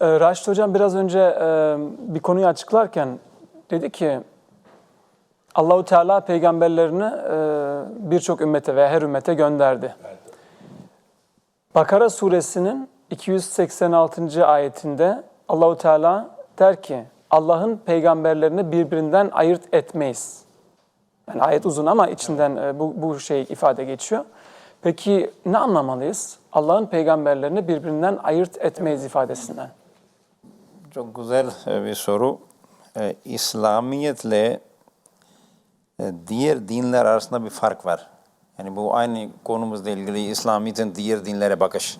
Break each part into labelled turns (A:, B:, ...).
A: Ee, Raşit Hocam biraz önce e, bir konuyu açıklarken dedi ki Allahu Teala peygamberlerini e, birçok ümmete veya her ümmete gönderdi. Bakara suresinin 286. ayetinde Allahu Teala der ki Allah'ın peygamberlerini birbirinden ayırt etmeyiz. Yani ayet uzun ama içinden e, bu, bu şey ifade geçiyor. Peki ne anlamalıyız? Allah'ın peygamberlerini birbirinden ayırt etmeyiz ifadesinden.
B: Çok güzel e, bir soru. E, İslamiyetle e, diğer dinler arasında bir fark var. Yani bu aynı konumuzla ilgili İslamiyet'in diğer dinlere bakış.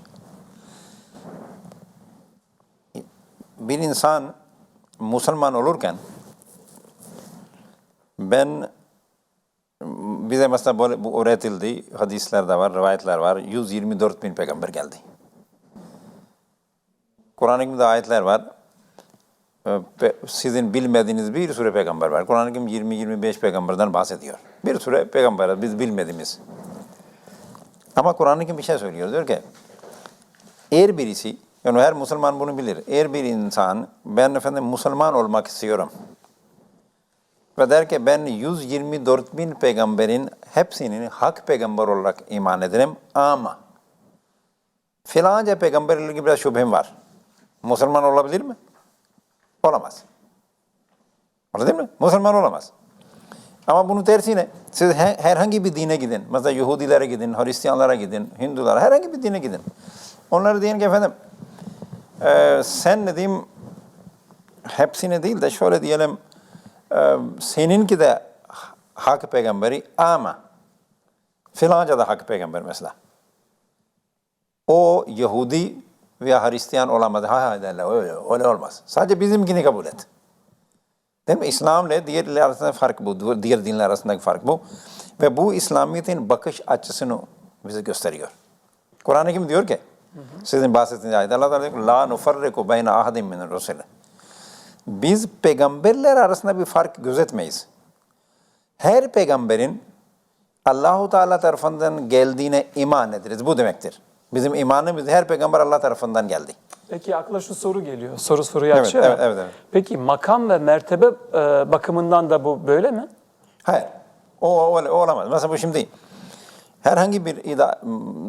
B: Bir insan Müslüman olurken ben bize mesela böyle bu öğretildi, hadisler de var, rivayetler var. 124 bin peygamber geldi. Kur'an-ı Kerim'de ayetler var. Ee, Sizin bilmediğiniz bir sürü peygamber var. Kur'an-ı Kerim 20-25 peygamberden bahsediyor. Bir sürü peygamber biz bilmediğimiz. Ama Kur'an-ı Kerim bir şey söylüyor. Diyor ki, eğer birisi, yani her Müslüman bunu bilir. Eğer bir insan, ben efendim Müslüman olmak istiyorum. Ve der ki ben 124 bin peygamberin hepsinin hak peygamber olarak iman ederim ama filanca peygamberle ilgili biraz şüphem var. Müslüman olabilir mi? Olamaz. Öyle değil? Müslüman olamaz. Ama bunun tersine siz he- herhangi bir dine gidin. Mesela Yahudilere gidin, Hristiyanlara gidin, Hindulara, herhangi bir dine gidin. Onlara deyin ki efendim e, sen ne diyeyim hepsine değil de şöyle diyelim e, seninki de hak peygamberi ama filanca da hak peygamber mesela. O Yahudi veya Hristiyan olamadı. Ha ha derler öyle, öyle olmaz. Sadece bizimkini kabul et. Değil mi? İslam'la diğerler arasında fark bu. Diğer dinler arasındaki fark bu. Ve bu İslamiyet'in bakış açısını bize gösteriyor. Kur'an-ı Kerim diyor ki, sizin bahsettiğiniz ayet, Allah Teala diyor La nufarriku beyne ahadin min rusuli. Biz peygamberler arasında bir fark gözetmeyiz. Her peygamberin Allahu Teala tarafından geldiğine iman ederiz. Bu demektir. Bizim imanımız her peygamber Allah tarafından geldi.
A: Peki akla şu soru geliyor. Soru soruyu
B: Evet,
A: açıyor.
B: evet, evet, evet.
A: Peki makam ve mertebe e, bakımından da bu böyle mi?
B: Hayır. O, o, o olamaz. Mesela bu şimdi herhangi bir ida,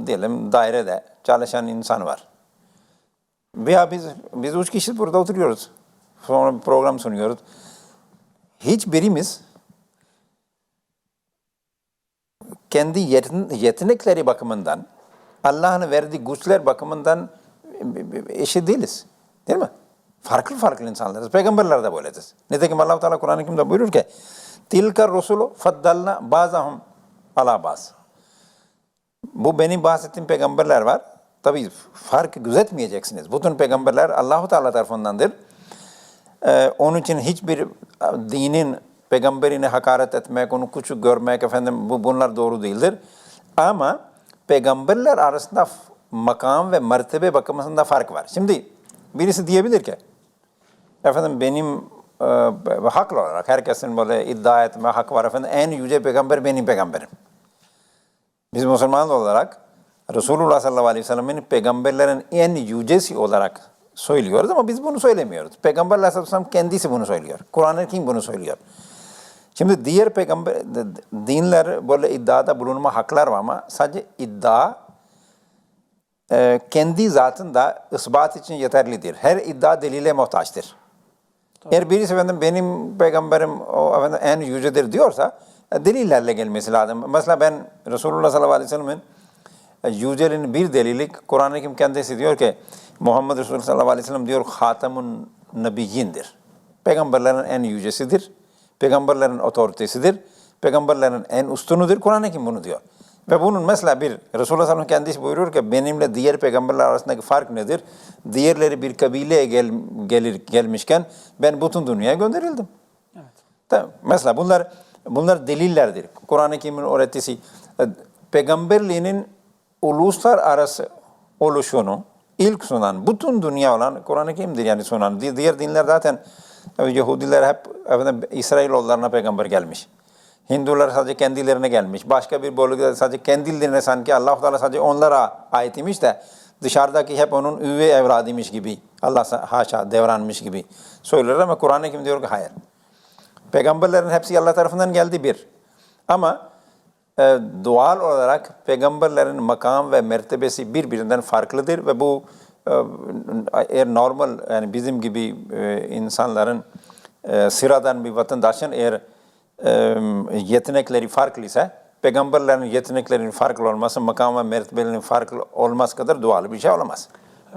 B: diyelim dairede çalışan insan var. Veya biz biz üç kişi burada oturuyoruz. Sonra program sunuyoruz. Hiçbirimiz kendi yetenekleri bakımından Allah'ın verdiği güçler bakımından eşit değiliz. Değil mi? Farklı farklı insanlarız. Peygamberler de böyledir. Nitekim Allah Teala Kur'an-ı Kerim'de buyurur ki Tilka rusulu faddalna bazahum ala baz. Bu benim bahsettiğim peygamberler var. Tabii farkı gözetmeyeceksiniz. Bütün peygamberler Allahu Teala tarafındandır. Ee, onun için hiçbir dinin peygamberine hakaret etmek, onu küçük görmek efendim bu bunlar doğru değildir. Ama peygamberler arasında makam ve mertebe bakımında fark var. Şimdi birisi diyebilir ki efendim benim e, haklı olarak herkesin böyle iddia etme hakkı var efendim en yüce peygamber benim peygamberim. Biz Müslüman olarak Resulullah sallallahu aleyhi ve sellem'in peygamberlerin en yücesi olarak söylüyoruz ama biz bunu söylemiyoruz. Peygamber sallallahu aleyhi ve sellem kendisi bunu söylüyor. Kur'an-ı bunu söylüyor. Şimdi diğer peygamber dinler böyle iddiada bulunma haklar var ama sadece iddia e, kendi zatında ispat için yeterlidir. Her iddia delile muhtaçtır. Eğer birisi efendim benim peygamberim o efendim en yücedir diyorsa e, delillerle gelmesi lazım. Mesela ben Resulullah sallallahu aleyhi ve sellem'in e, yüceliğinin bir delili Kur'an-ı Kerim kendisi diyor ki Muhammed Resulullah sallallahu aleyhi ve sellem diyor hatamun nebiyyindir. Peygamberlerin en yücesidir. Peygamberlerin otoritesidir. Peygamberlerin en üstünüdür. Kur'an-ı Kerim bunu diyor. Ve bunun mesela bir Resulullah sallallahu aleyhi ve sellem kendisi buyuruyor ki benimle diğer peygamberler arasındaki fark nedir? Diğerleri bir kabileye gel, gelir gelmişken ben bütün dünyaya gönderildim. Tamam. Mesela bunlar bunlar delillerdir. Kur'an-ı Kerim'in öğretisi e, peygamberliğinin uluslararası oluşunu ilk sunan, bütün dünya olan Kur'an-ı Kerim'dir yani sunan. Di- Diğer dinler zaten Yahudiler hep efendim, İsrailoğullarına peygamber gelmiş. Hindular sadece kendilerine gelmiş. Başka bir bölgede sadece kendilerine sanki Allah Teala sadece onlara ait imiş de dışarıdaki hep onun üvey evladıymış gibi Allah haşa devranmış gibi söyler ama Kur'an-ı Kerim diyor ki hayır. Peygamberlerin hepsi Allah tarafından geldi bir. Ama e, doğal olarak peygamberlerin makam ve mertebesi birbirinden farklıdır ve bu eğer normal yani bizim gibi e, insanların e, sıradan bir vatandaşın eğer e, yetenekleri farklıysa peygamberlerin yeteneklerinin farklı olması makam ve mertebelerinin farklı olması kadar doğal bir şey olamaz.